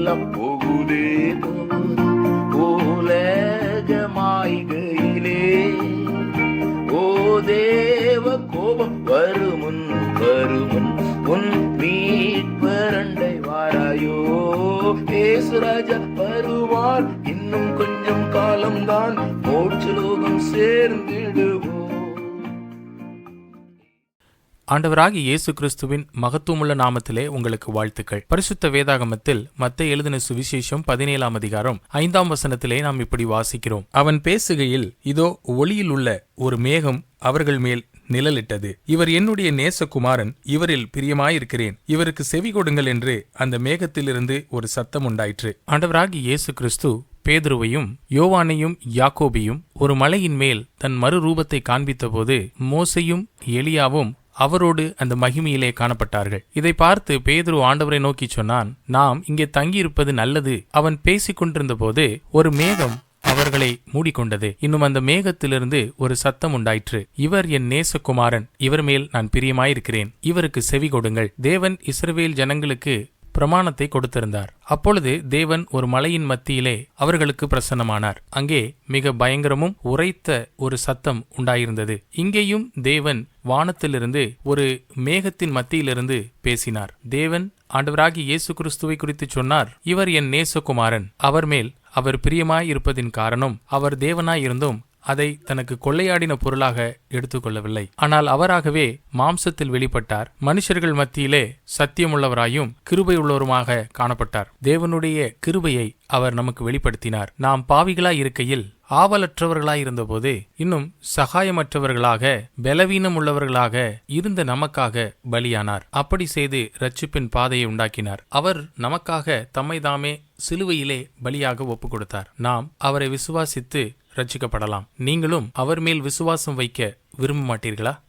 எல்லாம் போகுதே உலகமாய்கையிலே ஓ தேவ கோபம் வருமுன் வருமுன் உன் மீட்பரண்டை வாராயோ. ஏசுராஜா வருவார் இன்னும் கொஞ்சம் காலம்தான். மோட்சலோகம் சேர்ந்திடு. ஆண்டவராகி இயேசு கிறிஸ்துவின் மகத்துவமுள்ள நாமத்திலே உங்களுக்கு வாழ்த்துக்கள். பரிசுத்த வேதாகமத்தில் மத்த எழுதின சுவிசேஷம் பதினேழாம் அதிகாரம் ஐந்தாம் வசனத்திலே நாம் இப்படி வாசிக்கிறோம். அவன் பேசுகையில் இதோ ஒளியில் உள்ள ஒரு மேகம் அவர்கள் மேல் நிழலிட்டது. இவர் என்னுடைய நேசகுமாரன் இவரில் பிரியமாயிருக்கிறேன். இவருக்கு செவி கொடுங்கள் என்று அந்த மேகத்திலிருந்து ஒரு சத்தம் உண்டாயிற்று. ஆண்டவராகி இயேசு கிறிஸ்து பேதுருவையும் யோவானையும் யாக்கோபியும் ஒரு மலையின் மேல் தன் மறுரூபத்தை காண்பித்தபோது மோசையும் எலியாவும் அவரோடு அந்த மகிமையிலே காணப்பட்டார்கள். இதை பார்த்து பேதுரு ஆண்டவரை நோக்கி சொன்னான் நாம் இங்கே தங்கியிருப்பது நல்லது. அவன் பேசிக் கொண்டிருந்த போது ஒரு மேகம் அவர்களை மூடிக்கொண்டது. இன்னும் அந்த மேகத்திலிருந்து ஒரு சத்தம் உண்டாயிற்று. இவர் என் நேசகுமாரன். இவர் மேல் நான் பிரியமாயிருக்கிறேன். இவருக்கு செவி கொடுங்கள். தேவன் இஸ்ரவேல் ஜனங்களுக்கு பிரமாணத்தை கொடுத்திருந்தார். அப்பொழுது தேவன் ஒரு மலையின் மத்தியிலே அவர்களுக்கு பிரசன்னமானார். அங்கே மிக பயங்கரமும் உரைத்த ஒரு சத்தம் உண்டாயிருந்தது. இங்கேயும் தேவன் வானத்திலிருந்து ஒரு மேகத்தின் மத்தியிலிருந்து பேசினார். தேவன் ஆண்டவராகி இயேசு கிறிஸ்துவை குறித்து சொன்னார். இவர் என் நேசகுமாரன். அவர் மேல் அவர் பிரியமாயிருப்பதின் காரணம் அவர் தேவனாயிருந்தும் அதை தனக்கு கொள்ளையாடின பொருளாக எடுத்துக்கொள்ளவில்லை. ஆனால் அவராகவே மாம்சத்தில் வெளிப்பட்டார். மனுஷர்கள் மத்தியிலே சத்தியமுள்ளவராயும் கிருபை உள்ளவருமாக காணப்பட்டார். தேவனுடைய கிருபையை அவர் நமக்கு வெளிப்படுத்தினார். நாம் பாவிகளாய் இருக்கையில் ஆவலற்றவர்களாயிருந்தபோது இன்னும் சகாயமற்றவர்களாக பலவீனம் உள்ளவர்களாக இருந்த நமக்காக பலியானார். அப்படி செய்து ரட்சிப்பின் பாதையை உண்டாக்கினார். அவர் நமக்காக தம்மை தாமே சிலுவையிலே பலியாக ஒப்பு கொடுத்தார் நாம் அவரை விசுவாசித்து ரட்சிக்கப்படலாம். நீங்களும் அவர் மேல் விசுவாசம் வைக்க விரும்ப மாட்டீர்களா